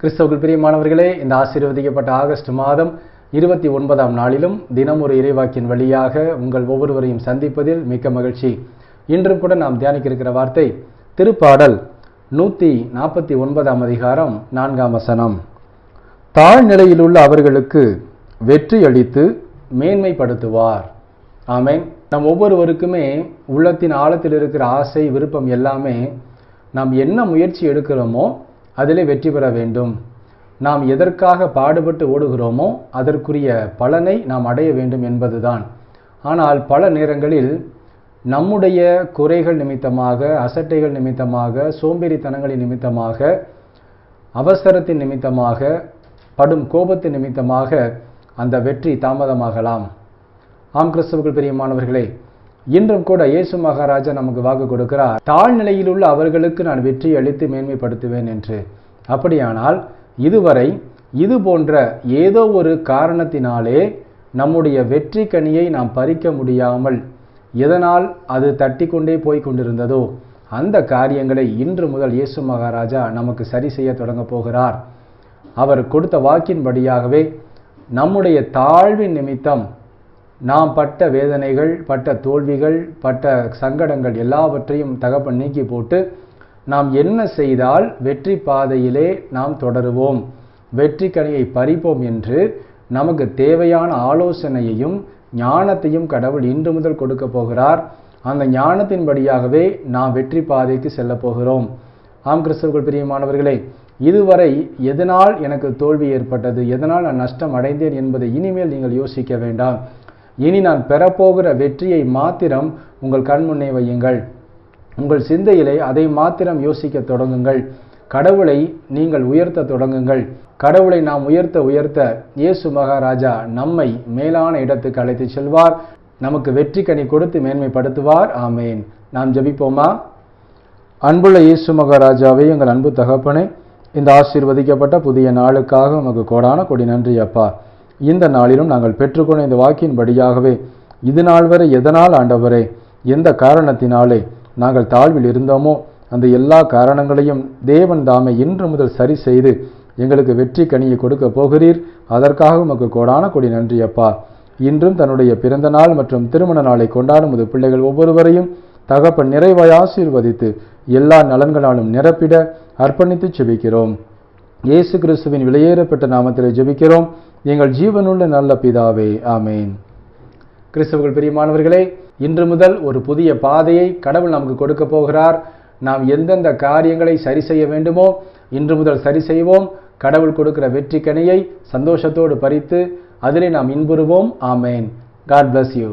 கிறிஸ்தவர்கள் பிரியமானவர்களே இந்த ஆசீர்வதிக்கப்பட்ட ஆகஸ்ட் மாதம் இருபத்தி ஒன்பதாம் நாளிலும் தினம் ஒரு இறைவாக்கின் வழியாக உங்கள் ஒவ்வொருவரையும் சந்திப்பதில் மிக்க மகிழ்ச்சி. இன்றும் கூட நாம் தியானிக்க இருக்கிற வார்த்தை திருப்பாடல் நூற்றி நாற்பத்தி ஒன்பதாம் அதிகாரம் நான்காம் வசனம். தாழ்நிலையில் உள்ள அவர்களுக்கு வெற்றி அளித்து மேன்மைப்படுத்துவார். ஆமென். நம் ஒவ்வொருவருக்குமே உள்ளத்தின் ஆழத்தில் இருக்கிற ஆசை விருப்பம் எல்லாமே நாம் என்ன முயற்சி எடுக்கிறோமோ அதிலே வெற்றி பெற வேண்டும். நாம் எதற்காக பாடுபட்டு ஓடுகிறோமோ அதற்குரிய பலனை நாம் அடைய வேண்டும் என்பதுதான். ஆனால் பல நேரங்களில் நம்முடைய குறைகள் நிமித்தமாக அசட்டைகள் நிமித்தமாக சோம்பேறித்தனங்களின் நிமித்தமாக அவசரத்தின் நிமித்தமாக படும் கோபத்தின் நிமித்தமாக அந்த வெற்றி தாமதமாகலாம். ஆம் கிறிஸ்தவர்கள் பெரிய மாணவர்களே இன்றும் கூட இயேசு மகாராஜா நமக்கு வாக்கு கொடுக்கிறார். தாழ்நிலையில் உள்ள அவர்களுக்கு நான் வெற்றி அளித்து மேன்மைப்படுத்துவேன் என்று. அப்படியானால் இதுவரை இது போன்ற ஏதோ ஒரு காரணத்தினாலே நம்முடைய வெற்றி கனியை நாம் பறிக்க முடியாமல் எதனால் அது தட்டி கொண்டே போய் கொண்டிருந்ததோ அந்த காரியங்களை இன்று முதல் இயேசு மகாராஜா நமக்கு சரி செய்ய தொடங்கப் போகிறார். அவர் கொடுத்த வாக்கின்படியாகவே நம்முடைய தாழ்வின் நிமித்தம் நாம் பட்ட வேதனைகள் பட்ட தோல்விகள் பட்ட சங்கடங்கள் எல்லாவற்றையும் தகப்பன் நீக்கி போட்டு நாம் என்ன செய்தால் வெற்றி பாதையிலே நாம் தொடருவோம். வெற்றி கனியை பறிப்போம் என்று நமக்கு தேவையான ஆலோசனையையும் ஞானத்தையும் கடவுள் இன்று முதல் கொடுக்க போகிறார். அந்த ஞானத்தின்படியாகவே நாம் வெற்றி பாதைக்கு செல்ல போகிறோம். ஆம் கிறிஸ்தவர்கள் பிரியமானவர்களே இதுவரை எதனால் எனக்கு தோல்வி ஏற்பட்டது? எதனால் நான் நஷ்டம் அடைந்தேன் என்பதை இனிமேல் நீங்கள் யோசிக்க வேண்டாம். இனி நான் பெறப்போகிற வெற்றியை மாத்திரம் உங்கள் கண்முன்னே வையுங்கள். உங்கள் சிந்தையிலே அதை மாத்திரம் யோசிக்க தொடங்குங்கள். கடவுளை நீங்கள் உயர்த்த தொடங்குங்கள். கடவுளை நாம் உயர்த்த உயர்த்த இயேசு மகாராஜா நம்மை மேலான இடத்துக்கு அழைத்து செல்வார். நமக்கு வெற்றி கனி கொடுத்து மேன்மைப்படுத்துவார். ஆமேன். நாம் ஜபிப்போமா? அன்புள்ள இயேசு மகாராஜாவே எங்கள் அன்பு தகப்பனே இந்த ஆசீர்வதிக்கப்பட்ட புதிய நாளுக்காக உமக்கு கோடான கொடி நன்றி அப்பா. இந்த நாளிலும் நாங்கள் பெற்றுக்கொண்ட இந்த வாக்கின்படியாகவே இது நாள் வரை எதனால் ஆண்டவரே எந்த காரணத்தினாலே நாங்கள் தாழ்வில் இருந்தோமோ அந்த எல்லா காரணங்களையும் தேவன் தாமே இன்று முதல் சரி செய்து எங்களுக்கு வெற்றி கனியை கொடுக்க போகிறீர். அதற்காக உமக்கு கோடான கொடி நன்றி அப்பா. இன்றும் தன்னுடைய பிறந்த நாள் மற்றும் திருமண நாளை கொண்டாடும் முது பிள்ளைகள் ஒவ்வொருவரையும் தகப்பன் நிறைவாய் ஆசீர்வதித்து எல்லா நலன்களாலும் நிரப்பிட அர்ப்பணித்து செபிக்கிறோம். இயேசு கிறிஸ்துவின் விலையேறப்பட்ட நாமத்தில் ஜெபிக்கிறோம். எங்கள் ஜீவனுள்ள நல்ல பிதாவே ஆமேன். கிறிஸ்தவர்கள் பிரியமானவர்களே இன்று முதல் ஒரு புதிய பாதையை கடவுள் நமக்கு கொடுக்க போகிறார். நாம் எந்தெந்த காரியங்களை சரி செய்ய வேண்டுமோ இன்று முதல் சரி செய்வோம். கடவுள் கொடுக்கிற வெற்றி கனியை சந்தோஷத்தோடு பறித்து அதிலே நாம் இன்புறுவோம். ஆமேன். God bless you